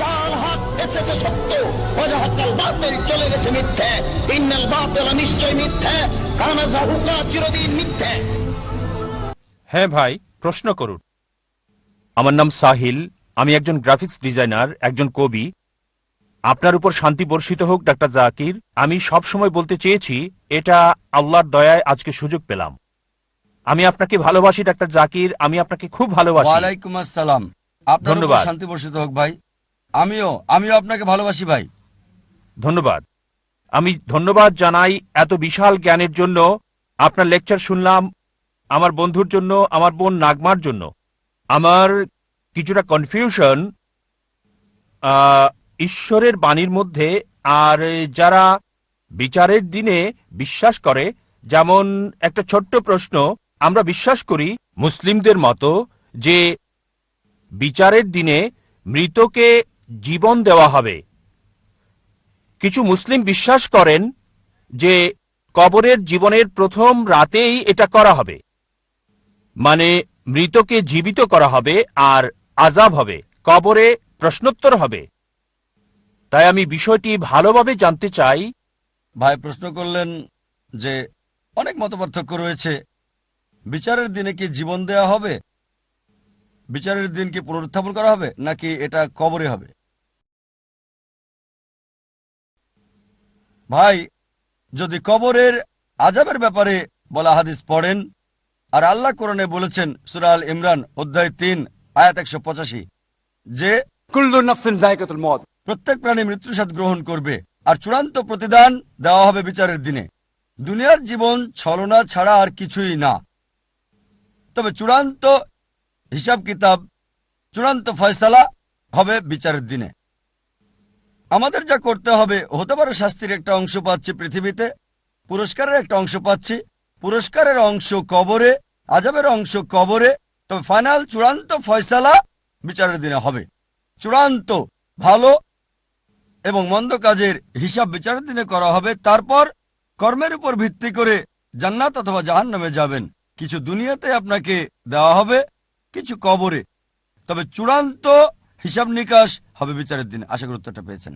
যার হাত এসেছে সত্য বাতিল চলে গেছে মিথ্যে। ইন্নাল বাতিল নিশ্চয় মিথ্যে কানা জাহুকা চিরদিন মিথ্যে। হ্যাঁ ভাই প্রশ্ন করুন। আমার নাম সাহিল আমি একজন গ্রাফিক্স ডিজাইনার একজন কবি। আপনার উপর শান্তি বর্ষিত হোক ডাক্তার জাকির। আমি সব সময় বলতে চেয়েছি এটা আল্লাহর দয়ায় আজকে সুযোগ পেলাম। আমি আপনাকে ভালোবাসি ডাক্তার জাকির। আমি আপনাকে খুব ভালোবাসি। ওয়ালাইকুম আসসালাম। আপনার ধন্যবাদ। উপর শান্তি বর্ষিত হোক ভাই। আমিও আমিও আপনাকে ভালোবাসি ভাই। ধন্যবাদ। আমি ধন্যবাদ জানাই এত বিশাল জ্ঞানের জন্য। আপনার লেকচার শুনলাম আমার বন্ধুর জন্য, আমার বোন নাগমার জন্য। আমার কিছুটা কনফিউশন ঈশ্বরের বাণীর মধ্যে আর যারা বিচারের দিনে বিশ্বাস করে, যেমন একটা ছোট্ট প্রশ্ন, আমরা বিশ্বাস করি মুসলিমদের মতো যে বিচারের দিনে মৃতকে জীবন দেওয়া হবে। কিছু মুসলিম বিশ্বাস করেন যে কবরের জীবনের প্রথম রাতেই এটা করা হবে। মানে মৃতকে জীবিত করা হবে আর আজাব হবে, কবরে প্রশ্নোত্তর হবে। তাই আমি বিষয়টি ভালোভাবে জানতে চাই। ভাই, প্রশ্ন করলেন যে অনেক মতপার্থক্য রয়েছে। বিচারের দিনে কি জীবন দেওয়া হবে? বিচারের দিন কি পুনরুত্থাপন করা হবে নাকি এটা কবরে হবে? ভাই যদি কবরের আজাবের ব্যাপারে বলা হাদিস পড়েন আর আল্লাহ কোরআনে বলেছেন সুরাল ইমরান অধ্যায় তিন আয়াত একশো পঁচাশি যে প্রত্যেক প্রাণী মৃত্যুর সাথে গ্রহণ করবে আর চূড়ান্ত প্রতিদান দেওয়া হবে বিচারের দিনে। দুনিয়ার জীবন ছলনা ছাড়া আর কিছুই না। তবে চূড়ান্ত হিসাব কিতাব চূড়ান্ত ফয়সালা হবে বিচারের দিনে। আমাদের যা করতে হবে, হতে পারে শাস্তির একটা অংশ পাচ্ছি পৃথিবীতে, পুরস্কারের একটা অংশ পাচ্ছি, পুরস্কারের অংশ কবরে, আজাবের অংশ কবরে, তবে ফাইনাল চূড়ান্ত ফয়সালা বিচারের দিনে হবে। চূড়ান্ত, ভালো এবং মন্দ কাজের হিসাব বিচারের দিনে করা হবে। তারপর কর্মের উপর ভিত্তি করে জান্নাত অথবা জাহান নামে যাবেন। কিছু দুনিয়াতে আপনাকে দেওয়া হবে, কিছু কবরে। তবে চূড়ান্ত হিসাব নিকাশ হবে বিচারের দিন। আশা গুরুত্বটা পেয়েছেন।